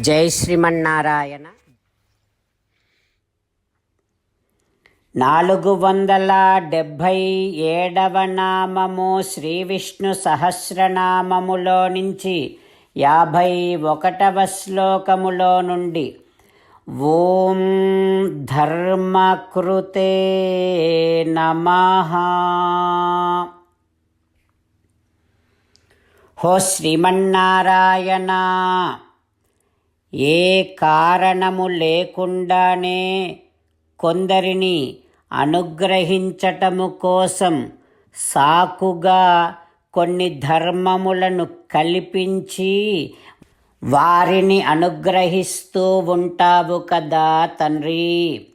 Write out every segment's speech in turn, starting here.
జై శ్రీమన్నారాయణ. నాలుగు వందల డెబ్భై ఏడవ నామము శ్రీ విష్ణు సహస్రనామములో నుంచి యాభై ఒకటవ శ్లోకములో నుండి ఓం ధర్మకృతే నమ. హో శ్రీమన్నారాయణ. ఏ కారణము లేకుండానే కొందరిని అనుగ్రహించటము కోసం సాకుగా కొన్ని ధర్మములను కల్పించి వారిని అనుగ్రహిస్తూ ఉంటావు కదా తండ్రి.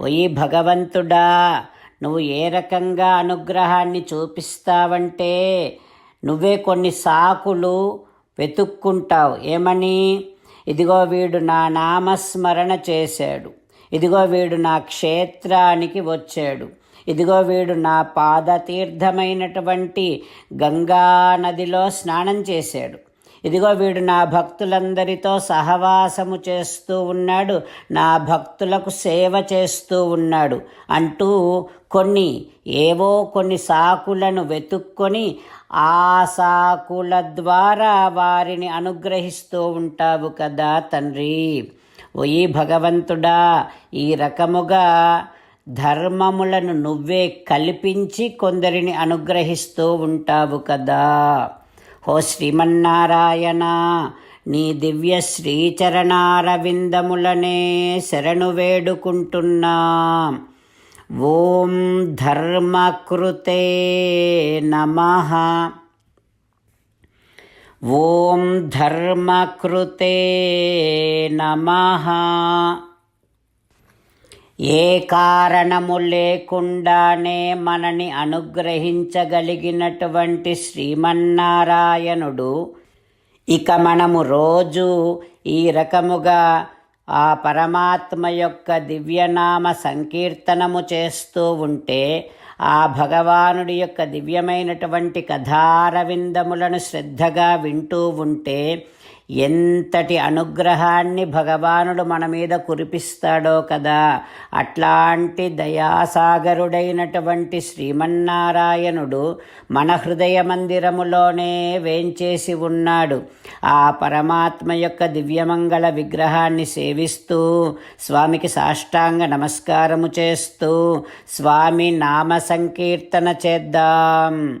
ఓయి భగవంతుడా నువ్వు ఏ రకంగా అనుగ్రహాన్ని చూపిస్తావంటే నువ్వే కొన్ని సాకులు వెతుక్కుంటావు. ఏమని? ఇదిగో వీడు నా నామస్మరణ చేశాడు. ఇదిగో వీడు నా క్షేత్రానికి వచ్చాడు. ఇదిగో వీడు నా పాదతీర్థమైనటువంటి గంగా నదిలో స్నానం చేశాడు. ఇదిగో వీడు నా భక్తులందరితో సహవాసము చేస్తూ ఉన్నాడు నా భక్తులకు సేవ చేస్తూ ఉన్నాడు అంటూ కొన్ని ఏవో కొన్ని సాకులను వెతుక్కొని ఆ సాకుల ద్వారా వారిని అనుగ్రహిస్తూ ఉంటావు కదా తండ్రి. ఓయి భగవంతుడా ఈ రకముగా ధర్మములను నువ్వే కల్పించి కొందరిని అనుగ్రహిస్తూ ఉంటావు కదా. హో శ్రీమన్నారాయణ నీ దివ్య శ్రీచరణారవిందములనే శరణు వేడుకుంటున్నా. ఓం ధర్మకృతే నమ. ఓం ధర్మకృతే నమ. ఏ కారణము లేకుండానే మనని అనుగ్రహించగలిగినటువంటి శ్రీమన్నారాయణుడు ఇక మనము రోజు ఈ రకముగా ఆ పరమాత్మ యొక్క దివ్యనామ సంకీర్తనము చేస్తూ ఉంటే ఆ భగవానుడి యొక్క దివ్యమైనటువంటి కథారవిందములను శ్రద్ధగా వింటూ ఉంటే ఎంతటి అనుగ్రహాన్ని భగవానుడు మన మీద కురిపిస్తాడో కదా. అట్లాంటి దయాసాగరుడైనటువంటి శ్రీమన్నారాయణుడు మన హృదయ మందిరములోనే వేంచేసి ఉన్నాడు. ఆ పరమాత్మ యొక్క దివ్యమంగళ విగ్రహాన్ని సేవిస్తూ స్వామికి సాష్టాంగ నమస్కారము చేస్తూ స్వామి నామ సంకీర్తన చేద్దాం.